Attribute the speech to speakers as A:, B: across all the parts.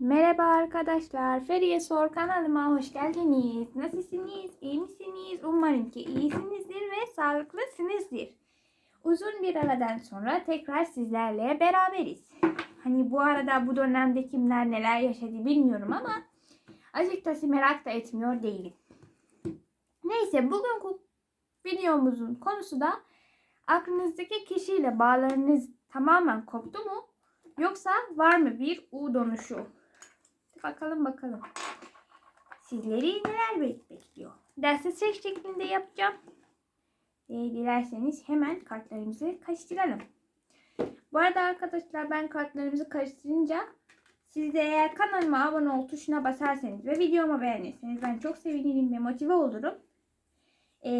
A: Merhaba arkadaşlar. Feriye Sor kanalıma hoş geldiniz. Nasılsınız? İyi misiniz? Umarım ki iyisinizdir ve sağlıklısınızdır. Uzun bir aradan sonra tekrar sizlerle beraberiz. Hani bu arada bu dönemde kimler neler yaşadı bilmiyorum ama açıkçası merak da etmiyor değilim. Neyse bugün videomuzun konusu da aklınızdaki kişiyle bağlarınız tamamen koptu mu? Yoksa var mı bir U dönüşü? Bakalım bakalım. Sizleri neler bekliyor? Dersi ses şeklinde yapacağım. E, dilerseniz hemen kartlarımızı karıştıralım. Bu arada arkadaşlar ben kartlarımızı karıştırınca siz de eğer kanalıma abone ol tuşuna basarsanız ve videomu beğenirseniz ben çok sevinirim ve motive olurum. E,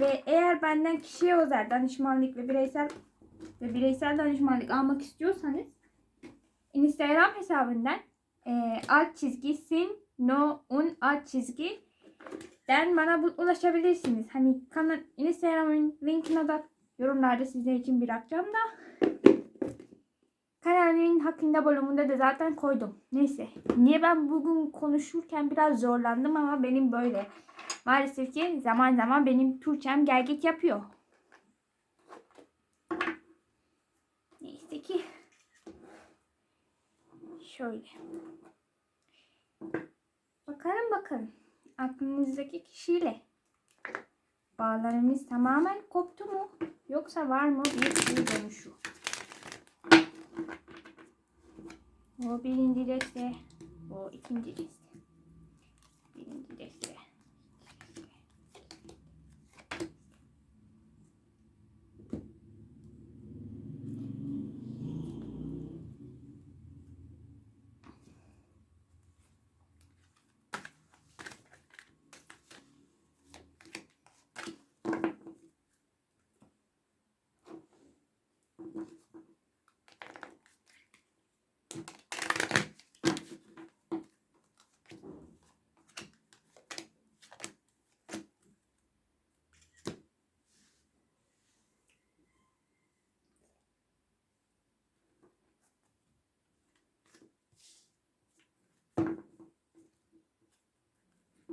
A: ve eğer benden kişiye özel danışmanlık ve bireysel ve bireysel danışmanlık almak istiyorsanız Instagram hesabından e, alt çizgi sin no un alt çizgi den bana bu, ulaşabilirsiniz. Hani kanal Instagram'ın linkine de yorumlarda sizler için bırakacağım da kanalın hakkında bölümünde de zaten koydum. Neyse. Niye ben bugün konuşurken biraz zorlandım ama benim böyle. Maalesef ki zaman zaman benim Türkçem gelgit yapıyor. Neyse ki şöyle. Bakalım bakalım. Aklınızdaki kişiyle bağlarınız tamamen koptu mu? Yoksa var mı bir bir dönüşü? O birinci deste, o ikinci deste. Birinci deste.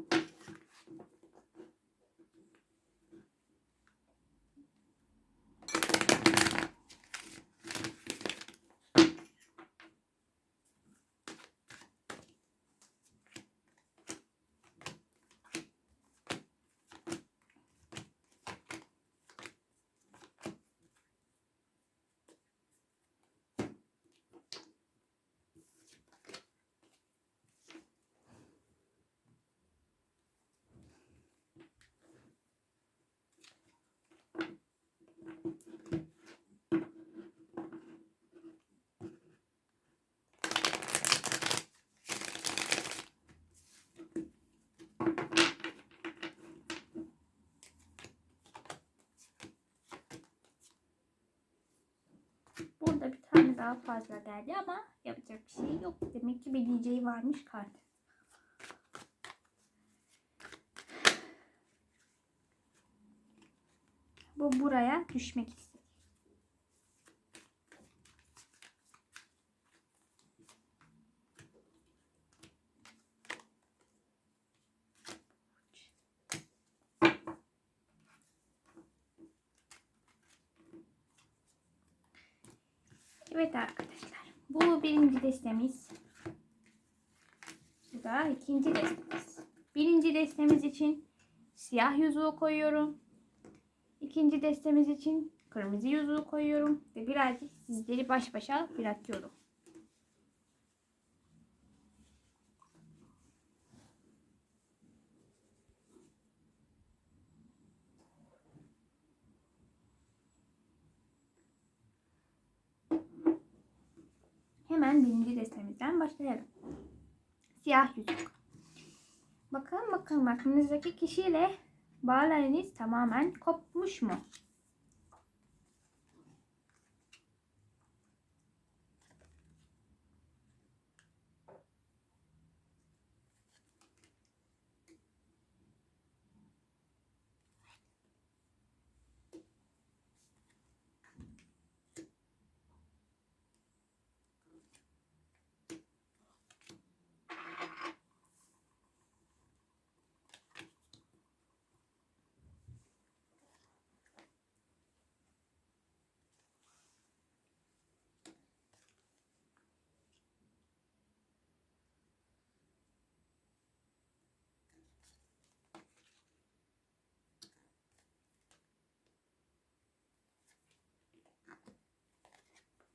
A: Thank you. Burada bir tane daha fazla geldi ama yapacak bir şey yok. Demek ki bir DJ varmış kart. Bu buraya düşmek istedi. Evet arkadaşlar. Bu birinci destemiz. Bu da ikinci destemiz. Birinci destemiz için siyah yüzüğü koyuyorum. İkinci destemiz için kırmızı yüzüğü koyuyorum. Ve birazcık sizleri baş başa bırakıyorum. Hemen birinci destemizden başlayalım. Siyah yüzük. Bakalım bakalım aklınızdaki kişiyle bağlarınız tamamen kopmuş mu?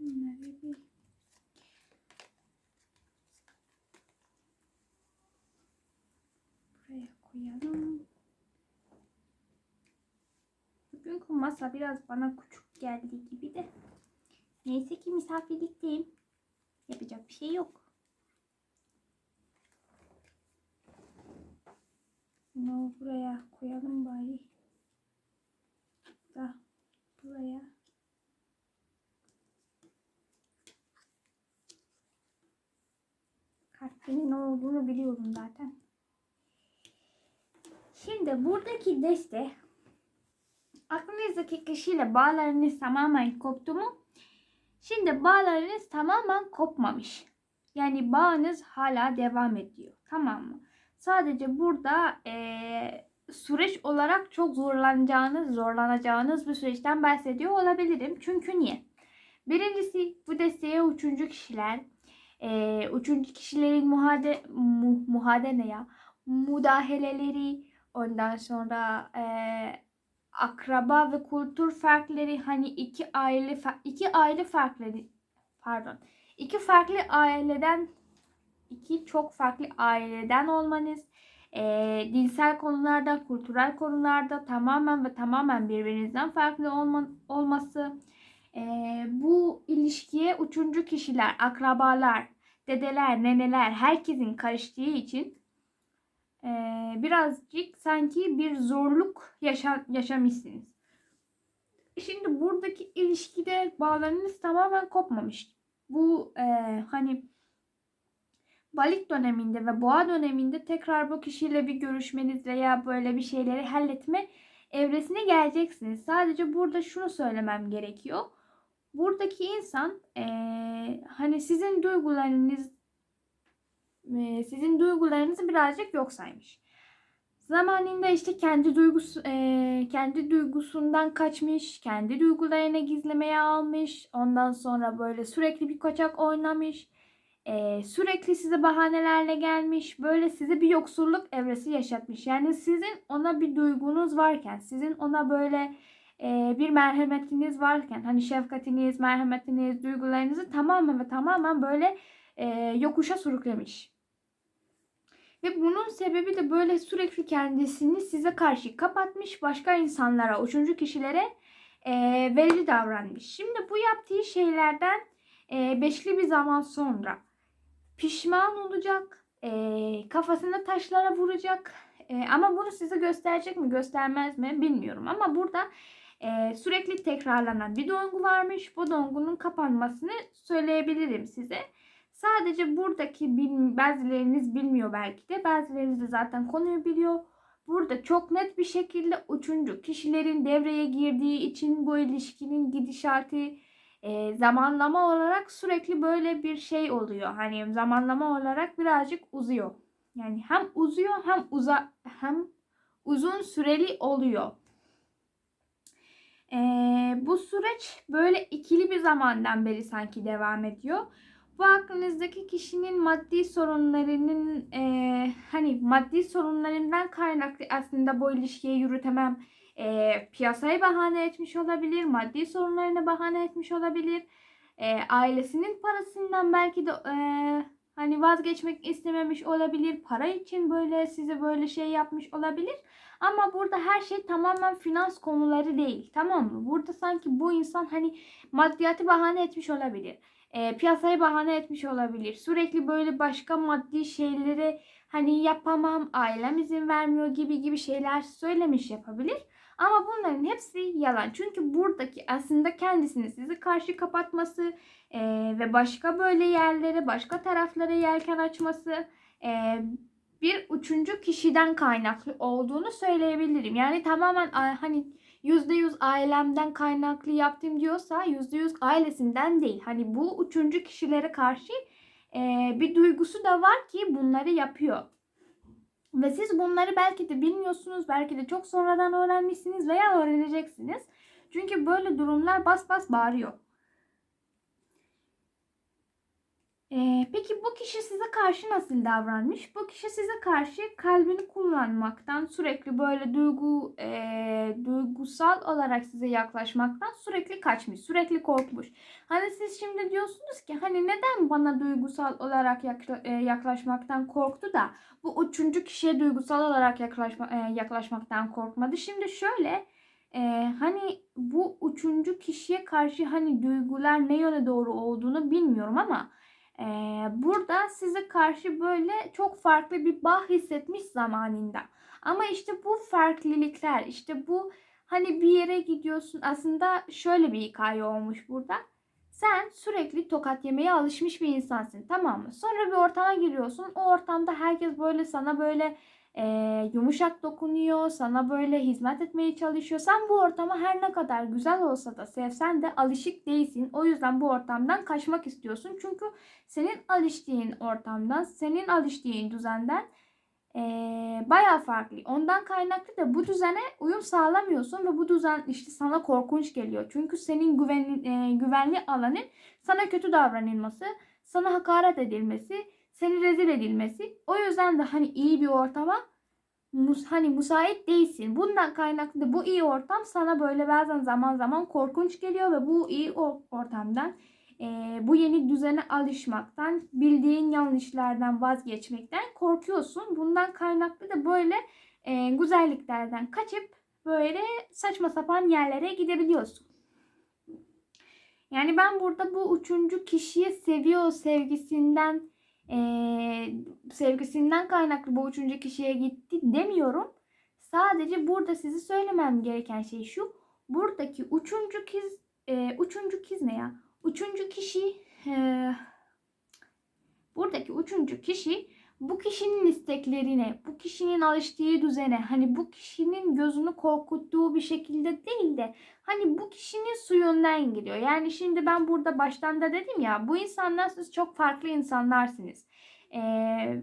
A: Bunları bir buraya koyalım. Bugünkü masa biraz bana küçük geldi gibi de. Neyse ki misafirlikteyim. Yapacak bir şey yok. Bunu buraya koyalım bari. Da buraya. Kalbinin ne olduğunu biliyorum zaten. Şimdi buradaki deste aklınızdaki kişiyle bağlarınız tamamen koptu mu? Şimdi bağlarınız tamamen kopmamış. Yani bağınız hala devam ediyor. Tamam mı? Sadece burada eee, süreç olarak çok zorlanacağınız, zorlanacağınız bir süreçten bahsediyor olabilirim. Çünkü niye? Birincisi bu desteğe üçüncü kişiler, eee üçüncü kişilerin muhade, mu, muhade ne ya? Müdahaleleri, ondan sonra eee, akraba ve kültür farkları hani iki aile iki aile farkları pardon iki farklı aileden iki çok farklı aileden olmanız eee, dinsel konularda kültürel konularda tamamen ve tamamen birbirinizden farklı olma, olması bu ilişkiye üçüncü kişiler akrabalar dedeler neneler herkesin karıştığı için eee, birazcık sanki bir zorluk yaşa, yaşamışsınız. Şimdi buradaki ilişkide bağlarınız tamamen kopmamış. Bu eee, hani balık döneminde ve boğa döneminde tekrar bu kişiyle bir görüşmeniz veya böyle bir şeyleri halletme evresine geleceksiniz. Sadece burada şunu söylemem gerekiyor. Buradaki insan eee, hani sizin duygularınız eee, sizin duygularınızı birazcık yok saymış. Zamanında işte kendi duygusu eee, kendi duygusundan kaçmış, kendi duygularını gizlemeye almış. Ondan sonra böyle sürekli bir kaçak oynamış. Eee, sürekli size bahanelerle gelmiş. Böyle size bir yoksulluk evresi yaşatmış. Yani sizin ona bir duygunuz varken, sizin ona böyle eee, bir merhametiniz varken, hani şefkatiniz, merhametiniz, duygularınızı tamamen ve tamamen böyle eee, yokuşa sürüklemiş. Ve bunun sebebi de böyle sürekli kendisini size karşı kapatmış, başka insanlara, üçüncü kişilere eee verici davranmış. Şimdi bu yaptığı şeylerden eee, beşli bir zaman sonra pişman olacak, eee, kafasına taşlara vuracak. Eee, ama bunu size gösterecek mi, göstermez mi bilmiyorum. Ama burada eee, sürekli tekrarlanan bir döngü varmış. Bu döngünün kapanmasını söyleyebilirim size. Sadece buradaki bil- bazılarınız bilmiyor belki de. Bazılarınız da zaten konuyu biliyor. Burada çok net bir şekilde üçüncü kişilerin devreye girdiği için bu ilişkinin gidişatı e, zamanlama olarak sürekli böyle bir şey oluyor. Hani zamanlama olarak birazcık uzuyor. Yani hem uzuyor hem uza hem uzun süreli oluyor. E, bu süreç böyle ikili bir zamandan beri sanki devam ediyor. Bu aklınızdaki kişinin maddi sorunlarının e, hani maddi sorunlarından kaynaklı aslında bu ilişkiyi yürütemem e, piyasayı bahane etmiş olabilir, maddi sorunlarını bahane etmiş olabilir, e, ailesinin parasından belki de e, hani vazgeçmek istememiş olabilir, para için böyle size böyle şey yapmış olabilir. Ama burada her şey tamamen finans konuları değil, tamam mı? Burada sanki bu insan hani maddiyatı bahane etmiş olabilir. E, piyasayı bahane etmiş olabilir. Sürekli böyle başka maddi şeyleri hani yapamam, ailem izin vermiyor gibi gibi şeyler söylemiş yapabilir. Ama bunların hepsi yalan. Çünkü buradaki aslında kendisini sizi karşı kapatması e, ve başka böyle yerlere, başka taraflara yelken açması e, bir üçüncü kişiden kaynaklı olduğunu söyleyebilirim. Yani tamamen hani %100 ailemden kaynaklı yaptım diyorsa %100 ailesinden değil. Hani bu üçüncü kişilere karşı e, bir duygusu da var ki bunları yapıyor. Ve siz bunları belki de bilmiyorsunuz, belki de çok sonradan öğrenmişsiniz veya öğreneceksiniz. Çünkü böyle durumlar bas bas bağırıyor. Ee, peki bu kişi size karşı nasıl davranmış? Bu kişi size karşı kalbini kullanmaktan, sürekli böyle duygu e, duygusal olarak size yaklaşmaktan sürekli kaçmış, sürekli korkmuş. Hani siz şimdi diyorsunuz ki hani neden bana duygusal olarak e, yaklaşmaktan korktu da bu üçüncü kişiye duygusal olarak yaklaşma, e, yaklaşmaktan korkmadı. Şimdi şöyle e, hani bu üçüncü kişiye karşı hani duygular ne yöne doğru olduğunu bilmiyorum ama ee, burada size karşı böyle çok farklı bir bağ hissetmiş zamanında. Ama işte bu farklılıklar, işte bu hani bir yere gidiyorsun. Aslında şöyle bir hikaye olmuş burada. Sen sürekli tokat yemeye alışmış bir insansın tamam mı? Sonra bir ortama giriyorsun. O ortamda herkes böyle sana böyle e, yumuşak dokunuyor, sana böyle hizmet etmeye çalışıyor. Sen bu ortama her ne kadar güzel olsa da sevsen de alışık değilsin. O yüzden bu ortamdan kaçmak istiyorsun. Çünkü senin alıştığın ortamdan, senin alıştığın düzenden e, bayağı farklı. Ondan kaynaklı da bu düzene uyum sağlamıyorsun ve bu düzen işte sana korkunç geliyor. Çünkü senin güvenli, e, güvenli alanın sana kötü davranılması, sana hakaret edilmesi, seni rezil edilmesi. O yüzden de hani iyi bir ortama hani müsait değilsin. Bundan kaynaklı da bu iyi ortam sana böyle bazen zaman zaman korkunç geliyor ve bu iyi ortamdan e, bu yeni düzene alışmaktan, bildiğin yanlışlardan vazgeçmekten korkuyorsun. Bundan kaynaklı da böyle e, güzelliklerden kaçıp böyle saçma sapan yerlere gidebiliyorsun. Yani ben burada bu üçüncü kişiyi seviyor sevgisinden e, sevgisinden kaynaklı bu üçüncü kişiye gitti demiyorum. Sadece burada sizi söylemem gereken şey şu. Buradaki üçüncü kız, e, üçüncü kız ne ya? Üçüncü kişi e, buradaki üçüncü kişi bu kişinin isteklerine, bu kişinin alıştığı düzene, hani bu kişinin gözünü korkuttuğu bir şekilde değil de hani bu kişinin suyundan gidiyor. Yani şimdi ben burada baştan da dedim ya bu insanlar siz çok farklı insanlarsınız. Ee,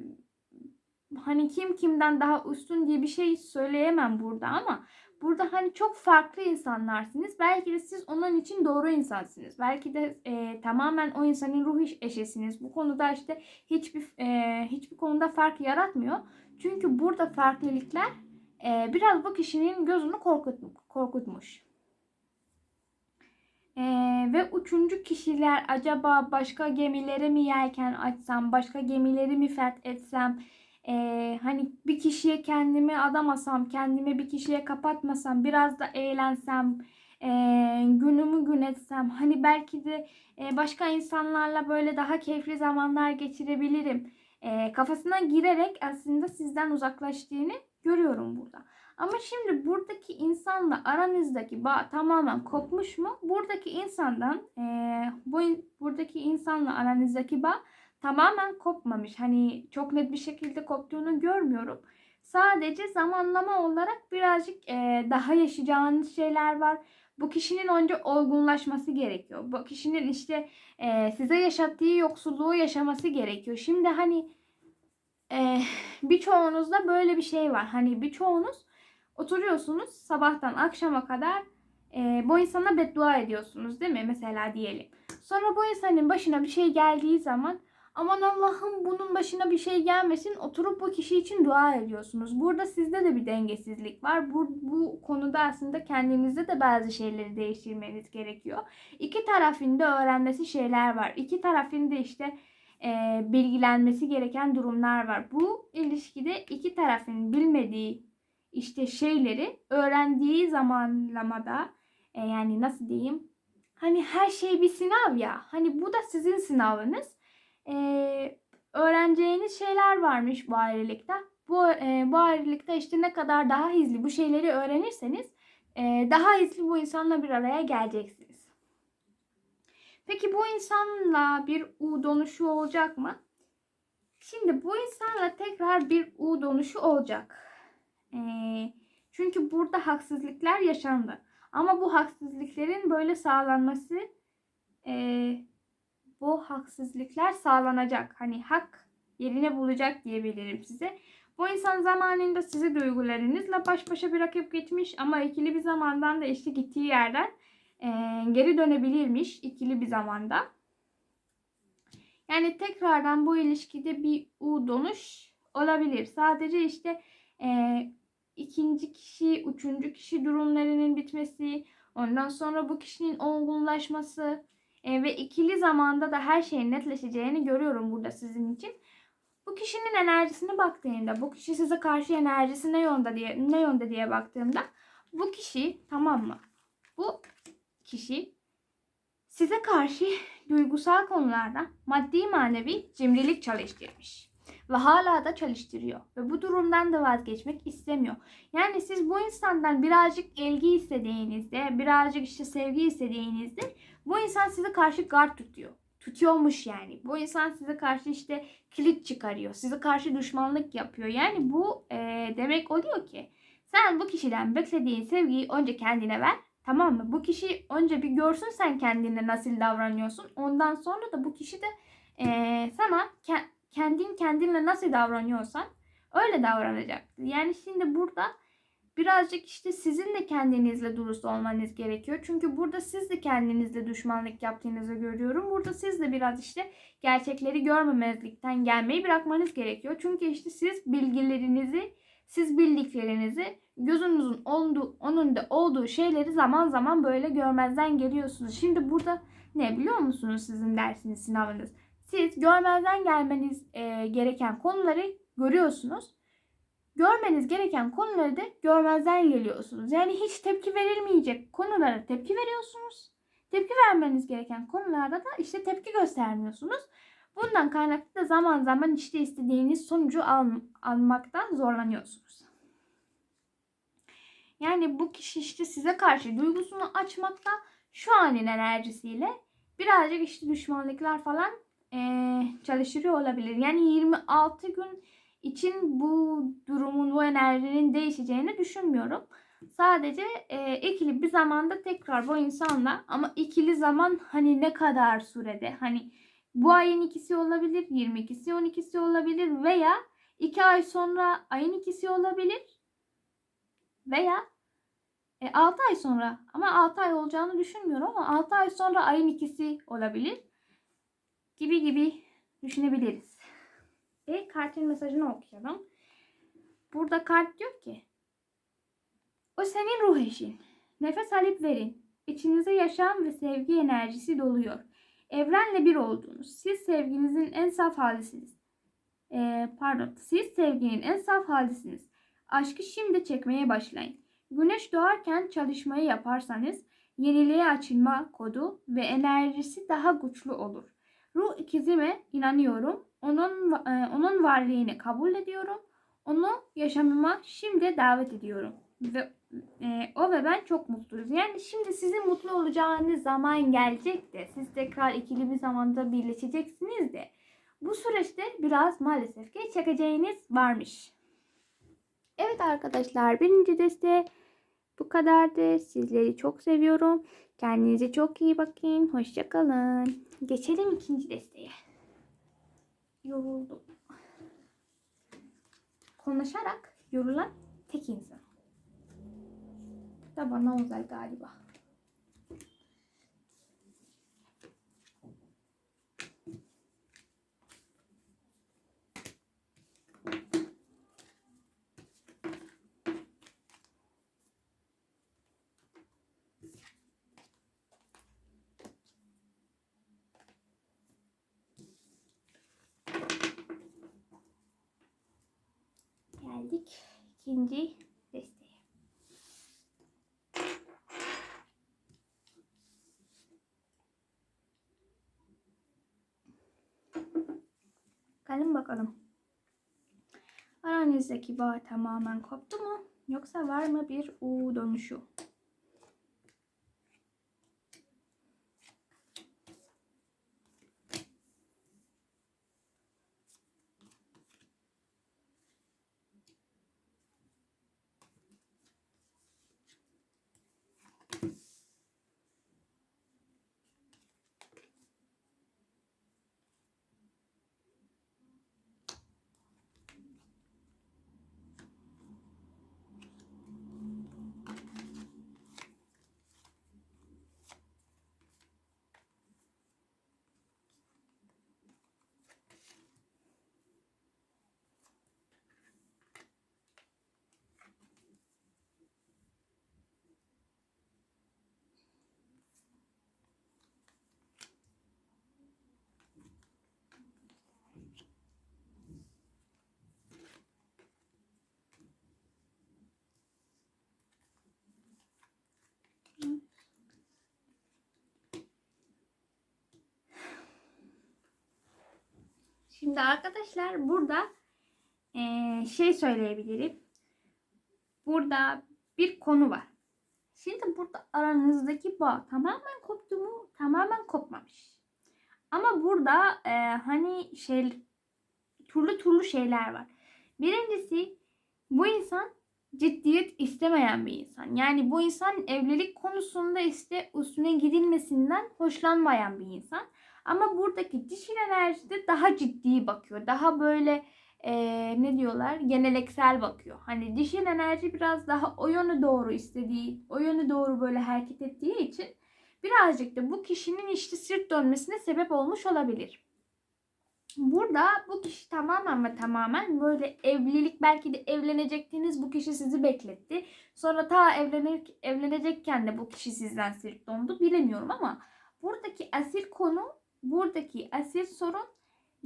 A: hani kim kimden daha üstün diye bir şey söyleyemem burada ama burada hani çok farklı insanlarsınız. Belki de siz onun için doğru insansınız. Belki de e, tamamen o insanın ruh eşesiniz. Bu konuda işte hiçbir e, hiçbir konuda fark yaratmıyor. Çünkü burada farklılıklar e, biraz bu kişinin gözünü korkut, korkutmuş. E, ve üçüncü kişiler acaba başka gemileri mi yelken açsam, başka gemileri mi fethetsem, ee, hani bir kişiye kendimi adamasam, kendimi bir kişiye kapatmasam, biraz da eğlensem, e, günümü gün etsem, hani belki de e, başka insanlarla böyle daha keyifli zamanlar geçirebilirim. E, kafasına girerek aslında sizden uzaklaştığını görüyorum burada. Ama şimdi buradaki insanla aranızdaki bağ tamamen kopmuş mu? Buradaki insandan, e, bu buradaki insanla aranızdaki bağ tamamen kopmamış. Hani çok net bir şekilde koptuğunu görmüyorum. Sadece zamanlama olarak birazcık e, daha yaşayacağınız şeyler var. Bu kişinin önce olgunlaşması gerekiyor. Bu kişinin işte e, size yaşattığı yoksulluğu yaşaması gerekiyor. Şimdi hani e, birçoğunuzda böyle bir şey var. Hani birçoğunuz oturuyorsunuz sabahtan akşama kadar e, bu insana beddua ediyorsunuz değil mi? Mesela diyelim. Sonra bu insanın başına bir şey geldiği zaman Aman Allah'ım bunun başına bir şey gelmesin. Oturup bu kişi için dua ediyorsunuz. Burada sizde de bir dengesizlik var. Bu, bu konuda aslında kendinizde de bazı şeyleri değiştirmeniz gerekiyor. İki tarafın da öğrenmesi şeyler var. İki tarafın da işte e, bilgilenmesi gereken durumlar var. Bu ilişkide iki tarafın bilmediği işte şeyleri öğrendiği zamanlamada e, yani nasıl diyeyim hani her şey bir sınav ya. Hani bu da sizin sınavınız e, öğreneceğiniz şeyler varmış bu ayrılıkta. Bu, e, bu ayrılıkta işte ne kadar daha hızlı bu şeyleri öğrenirseniz e, daha hızlı bu insanla bir araya geleceksiniz. Peki bu insanla bir U donuşu olacak mı? Şimdi bu insanla tekrar bir U donuşu olacak. E, çünkü burada haksızlıklar yaşandı. Ama bu haksızlıkların böyle sağlanması e, bu haksızlıklar sağlanacak. Hani hak yerine bulacak diyebilirim size. Bu insan zamanında sizi duygularınızla baş başa bırakıp gitmiş ama ikili bir zamandan da işte gittiği yerden e, geri dönebilirmiş ikili bir zamanda. Yani tekrardan bu ilişkide bir U dönüş olabilir. Sadece işte e, ikinci kişi, üçüncü kişi durumlarının bitmesi, ondan sonra bu kişinin olgunlaşması e, ve ikili zamanda da her şeyin netleşeceğini görüyorum burada sizin için. Bu kişinin enerjisine baktığımda, bu kişi size karşı enerjisi ne yönde diye ne yönde diye baktığımda bu kişi tamam mı? Bu kişi size karşı duygusal konularda maddi manevi cimrilik çalıştırmış. Ve hala da çalıştırıyor. Ve bu durumdan da vazgeçmek istemiyor. Yani siz bu insandan birazcık ilgi istediğinizde, birazcık işte sevgi istediğinizde bu insan size karşı gard tutuyor. Tutuyormuş yani. Bu insan size karşı işte kilit çıkarıyor. Size karşı düşmanlık yapıyor. Yani bu e, demek oluyor ki sen bu kişiden beklediğin sevgiyi önce kendine ver. Tamam mı? Bu kişi önce bir görsün sen kendine nasıl davranıyorsun. Ondan sonra da bu kişi de e, sana kendin kendinle nasıl davranıyorsan öyle davranacaktır. Yani şimdi burada birazcık işte sizin de kendinizle dürüst olmanız gerekiyor. Çünkü burada siz de kendinizle düşmanlık yaptığınızı görüyorum. Burada siz de biraz işte gerçekleri görmemezlikten gelmeyi bırakmanız gerekiyor. Çünkü işte siz bilgilerinizi, siz bildiklerinizi gözünüzün olduğu, önünde olduğu şeyleri zaman zaman böyle görmezden geliyorsunuz. Şimdi burada ne biliyor musunuz sizin dersiniz, sınavınız? Siz görmezden gelmeniz e, gereken konuları görüyorsunuz. Görmeniz gereken konuları da görmezden geliyorsunuz. Yani hiç tepki verilmeyecek konulara tepki veriyorsunuz. Tepki vermeniz gereken konularda da işte tepki göstermiyorsunuz. Bundan kaynaklı da zaman zaman işte istediğiniz sonucu al, almakta zorlanıyorsunuz. Yani bu kişi işte size karşı duygusunu açmakta şu anın enerjisiyle birazcık işte düşmanlıklar falan e, çalıştırıyor olabilir. Yani 26 gün için bu durumun, bu enerjinin değişeceğini düşünmüyorum. Sadece e, ikili bir zamanda tekrar bu insanla ama ikili zaman hani ne kadar sürede hani bu ayın ikisi olabilir, 22'si 12'si olabilir veya 2 ay sonra ayın ikisi olabilir veya e, 6 ay sonra ama 6 ay olacağını düşünmüyorum ama 6 ay sonra ayın ikisi olabilir gibi gibi düşünebiliriz. E kartın mesajını okuyalım. Burada kart diyor ki o senin ruh eşin. Nefes alıp verin. İçinize yaşam ve sevgi enerjisi doluyor. Evrenle bir olduğunuz. Siz sevginizin en saf halisiniz. Ee, pardon. Siz sevginin en saf halisiniz. Aşkı şimdi çekmeye başlayın. Güneş doğarken çalışmayı yaparsanız yeniliğe açılma kodu ve enerjisi daha güçlü olur. Ruh ikizime inanıyorum. Onun e, onun varlığını kabul ediyorum. Onu yaşamıma şimdi davet ediyorum. Ve e, o ve ben çok mutluyuz. Yani şimdi sizin mutlu olacağınız zaman gelecek de siz tekrar ikili bir zamanda birleşeceksiniz de bu süreçte biraz maalesef ki çekeceğiniz varmış. Evet arkadaşlar birinci deste bu kadardı. Sizleri çok seviyorum. Kendinize çok iyi bakın. Hoşçakalın. Geçelim ikinci desteğe. Yoruldum. Konuşarak yorulan tek insan. Da bana özel galiba. İkinci desteğe. Bakalım bakalım. Aranızdaki bağ tamamen koptu mu? Yoksa var mı bir U dönüşü? Şimdi arkadaşlar burada eee, şey söyleyebilirim. Burada bir konu var. Şimdi burada aranızdaki bağ tamamen koptu mu? Tamamen kopmamış. Ama burada eee, hani şey türlü türlü şeyler var. Birincisi bu insan ciddiyet istemeyen bir insan. Yani bu insan evlilik konusunda işte üstüne gidilmesinden hoşlanmayan bir insan. Ama buradaki dişil enerjide daha ciddi bakıyor. Daha böyle eee, ne diyorlar geneleksel bakıyor. Hani dişil enerji biraz daha o yöne doğru istediği, o yöne doğru böyle hareket ettiği için birazcık da bu kişinin işte sırt dönmesine sebep olmuş olabilir. Burada bu kişi tamamen ve tamamen böyle evlilik belki de evlenecektiniz bu kişi sizi bekletti. Sonra ta evlenir, evlenecekken de bu kişi sizden sırt döndü bilemiyorum ama buradaki asil konu buradaki asil sorun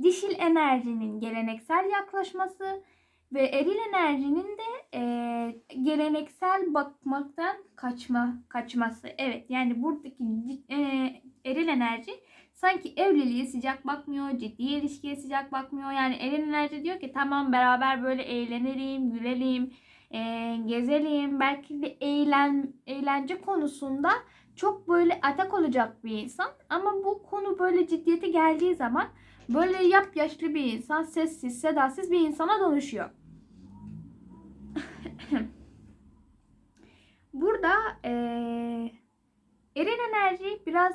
A: dişil enerjinin geleneksel yaklaşması ve eril enerjinin de e, geleneksel bakmaktan kaçma kaçması. Evet yani buradaki e, eril enerji sanki evliliğe sıcak bakmıyor, ciddi ilişkiye sıcak bakmıyor. Yani eril enerji diyor ki tamam beraber böyle eğlenelim, gülelim, e, gezelim. Belki de eğlen, eğlence konusunda çok böyle atak olacak bir insan. Ama bu konu böyle ciddiyete geldiği zaman böyle yap yaşlı bir insan, sessiz, sedasız bir insana dönüşüyor. Burada eee eril enerji biraz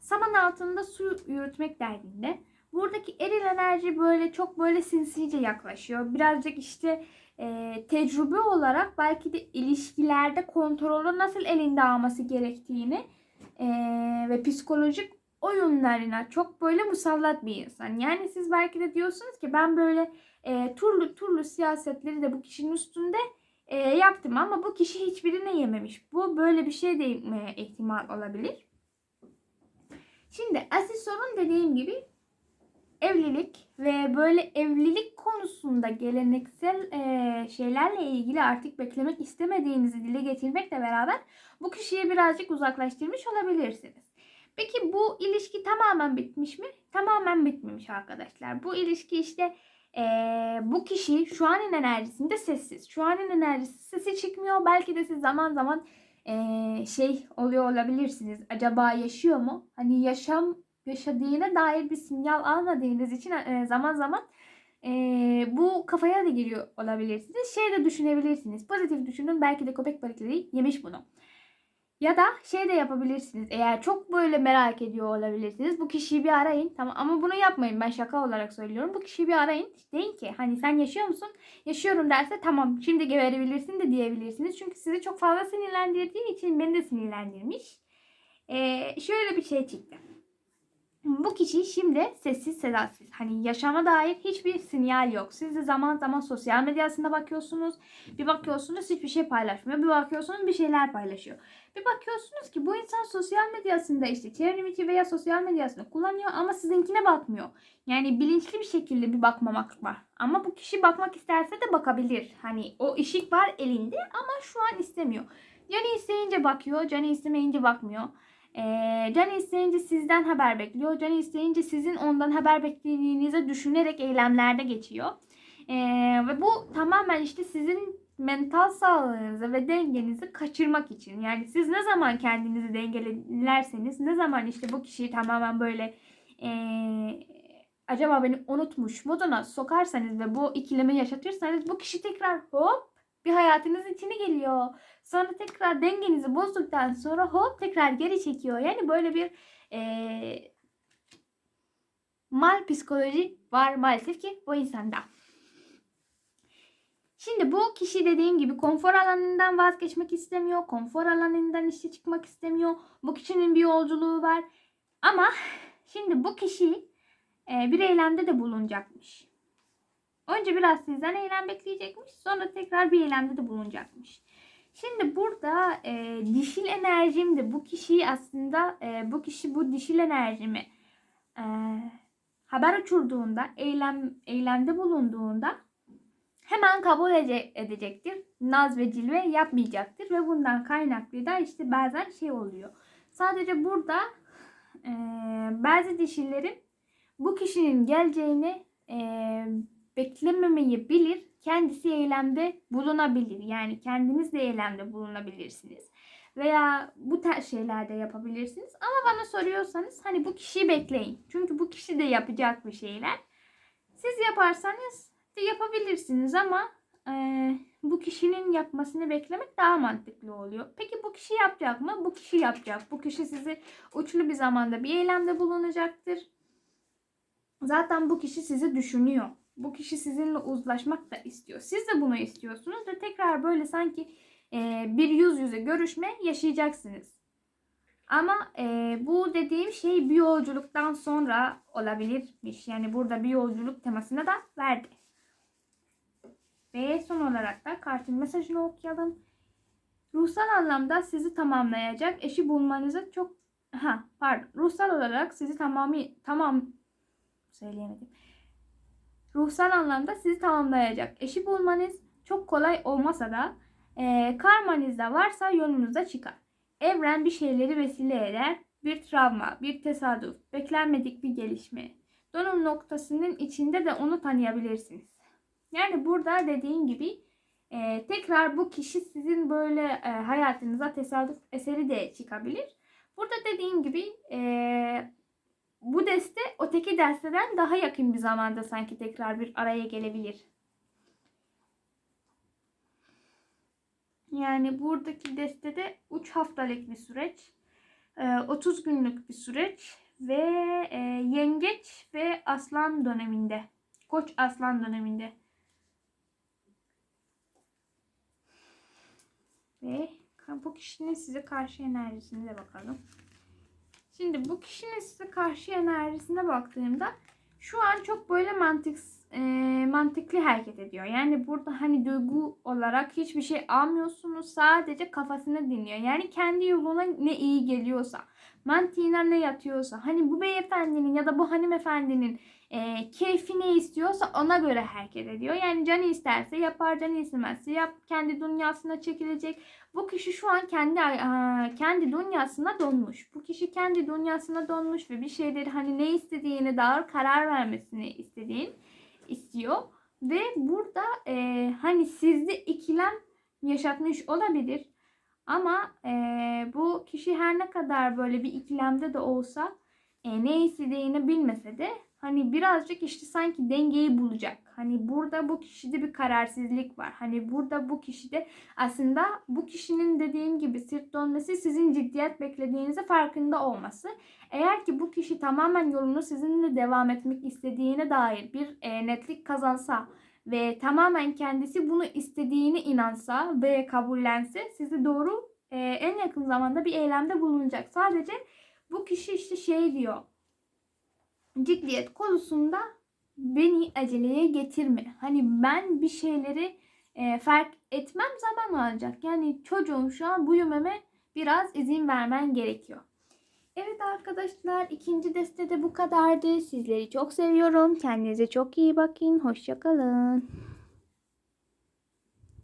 A: saman altında su yürütmek derdinde. Buradaki eril enerji böyle çok böyle sinsice yaklaşıyor. Birazcık işte e, tecrübe olarak belki de ilişkilerde kontrolü nasıl elinde alması gerektiğini e, ve psikolojik oyunlarına çok böyle musallat bir insan. Yani siz belki de diyorsunuz ki ben böyle e, turlu turlu siyasetleri de bu kişinin üstünde e, yaptım ama bu kişi hiçbirine yememiş. Bu böyle bir şey de e, ihtimal olabilir. Şimdi asıl sorun dediğim gibi evlilik ve böyle evlilik konusunda geleneksel e, şeylerle ilgili artık beklemek istemediğinizi dile getirmekle beraber bu kişiyi birazcık uzaklaştırmış olabilirsiniz. Peki bu ilişki tamamen bitmiş mi? Tamamen bitmemiş arkadaşlar. Bu ilişki işte e, bu kişi şu anın enerjisinde sessiz. Şu anın enerjisi sesi çıkmıyor. Belki de siz zaman zaman e, şey oluyor olabilirsiniz. Acaba yaşıyor mu? Hani yaşam yaşadığına dair bir sinyal almadığınız için e, zaman zaman e, bu kafaya da giriyor olabilirsiniz. Şey de düşünebilirsiniz. Pozitif düşünün. Belki de köpek balıkları yemiş bunu. Ya da şey de yapabilirsiniz. Eğer çok böyle merak ediyor olabilirsiniz. Bu kişiyi bir arayın. Tamam ama bunu yapmayın. Ben şaka olarak söylüyorum. Bu kişiyi bir arayın. Deyin ki hani sen yaşıyor musun? Yaşıyorum derse tamam şimdi geberebilirsin de diyebilirsiniz. Çünkü sizi çok fazla sinirlendirdiği için beni de sinirlendirmiş. Ee, şöyle bir şey çıktı. Bu kişi şimdi sessiz sedasız. Hani yaşama dair hiçbir sinyal yok. Siz de zaman zaman sosyal medyasında bakıyorsunuz. Bir bakıyorsunuz hiçbir şey paylaşmıyor. Bir bakıyorsunuz bir şeyler paylaşıyor. Bir bakıyorsunuz ki bu insan sosyal medyasında işte çevrimiçi veya sosyal medyasını kullanıyor ama sizinkine bakmıyor. Yani bilinçli bir şekilde bir bakmamak var. Ama bu kişi bakmak isterse de bakabilir. Hani o ışık var elinde ama şu an istemiyor. Canı isteyince bakıyor, canı istemeyince bakmıyor. Ee, canı isteyince sizden haber bekliyor. Canı isteyince sizin ondan haber beklediğinizi düşünerek eylemlerde geçiyor. Ee, ve bu tamamen işte sizin mental sağlığınızı ve dengenizi kaçırmak için. Yani siz ne zaman kendinizi dengelerseniz, ne zaman işte bu kişiyi tamamen böyle ee, acaba beni unutmuş moduna sokarsanız ve bu ikilemi yaşatırsanız bu kişi tekrar hop bir hayatınızın içine geliyor. Sonra tekrar dengenizi bozduktan sonra hop tekrar geri çekiyor. Yani böyle bir ee, mal psikoloji var maalesef ki bu insanda. Şimdi bu kişi dediğim gibi konfor alanından vazgeçmek istemiyor. Konfor alanından işte çıkmak istemiyor. Bu kişinin bir yolculuğu var. Ama şimdi bu kişi e, bir eylemde de bulunacakmış. Önce biraz sizden eylem bekleyecekmiş. Sonra tekrar bir eylemde de bulunacakmış. Şimdi burada e, dişil enerjim de bu kişiyi aslında e, bu kişi bu dişil enerjimi e, haber uçurduğunda, eylem eylemde bulunduğunda hemen kabul ede- edecektir. Naz ve cilve yapmayacaktır ve bundan kaynaklı da işte bazen şey oluyor. Sadece burada e, bazı dişillerin bu kişinin geleceğini eee beklememeyi bilir. Kendisi eylemde bulunabilir. Yani kendiniz de eylemde bulunabilirsiniz. Veya bu tarz şeyler de yapabilirsiniz. Ama bana soruyorsanız hani bu kişiyi bekleyin. Çünkü bu kişi de yapacak bir şeyler. Siz yaparsanız de yapabilirsiniz ama eee, bu kişinin yapmasını beklemek daha mantıklı oluyor. Peki bu kişi yapacak mı? Bu kişi yapacak. Bu kişi sizi uçlu bir zamanda bir eylemde bulunacaktır. Zaten bu kişi sizi düşünüyor. Bu kişi sizinle uzlaşmak da istiyor. Siz de bunu istiyorsunuz ve tekrar böyle sanki e, bir yüz yüze görüşme yaşayacaksınız. Ama e, bu dediğim şey bir yolculuktan sonra olabilirmiş. Yani burada bir yolculuk temasına da verdi. Ve son olarak da kartın mesajını okuyalım. Ruhsal anlamda sizi tamamlayacak eşi bulmanızı çok ha pardon ruhsal olarak sizi tamamı tamam söyleyemedim. Ruhsal anlamda sizi tamamlayacak eşi bulmanız çok kolay olmasa da e, karmanızda varsa yolunuzda çıkar. Evren bir şeyleri vesile eder. Bir travma, bir tesadüf, beklenmedik bir gelişme. Donum noktasının içinde de onu tanıyabilirsiniz. Yani burada dediğim gibi e, tekrar bu kişi sizin böyle e, hayatınıza tesadüf eseri de çıkabilir. Burada dediğim gibi e, bu deste öteki desteden daha yakın bir zamanda sanki tekrar bir araya gelebilir. Yani buradaki destede 3 haftalık bir süreç, e, 30 günlük bir süreç ve e, yengeç ve aslan döneminde, koç aslan döneminde. Ve bu kişinin size karşı enerjisine de bakalım. Şimdi bu kişinin size karşı enerjisine baktığımda şu an çok böyle mantık e, mantıklı hareket ediyor. Yani burada hani duygu olarak hiçbir şey almıyorsunuz. Sadece kafasını dinliyor. Yani kendi yoluna ne iyi geliyorsa, mantığına ne yatıyorsa, hani bu beyefendinin ya da bu hanımefendinin e, keyfi ne istiyorsa ona göre hareket ediyor. Yani canı isterse yapar, canı istemezse yap, kendi dünyasına çekilecek. Bu kişi şu an kendi kendi dünyasına donmuş. Bu kişi kendi dünyasına donmuş ve bir şeyleri hani ne istediğine dair karar vermesini istediğin istiyor. Ve burada e, hani sizde ikilem yaşatmış olabilir. Ama e, bu kişi her ne kadar böyle bir ikilemde de olsa e, ne istediğini bilmese de hani birazcık işte sanki dengeyi bulacak. Hani burada bu kişide bir kararsızlık var. Hani burada bu kişide aslında bu kişinin dediğim gibi sırt dönmesi sizin ciddiyet beklediğinizi farkında olması. Eğer ki bu kişi tamamen yolunu sizinle devam etmek istediğine dair bir e, netlik kazansa ve tamamen kendisi bunu istediğine inansa ve kabullense sizi doğru e, en yakın zamanda bir eylemde bulunacak. Sadece bu kişi işte şey diyor. Ciddiyet konusunda beni aceleye getirme. Hani ben bir şeyleri e, fark etmem zaman alacak. Yani çocuğum şu an büyümeme biraz izin vermen gerekiyor. Evet arkadaşlar ikinci destede bu kadardı. Sizleri çok seviyorum. Kendinize çok iyi bakın. Hoşçakalın.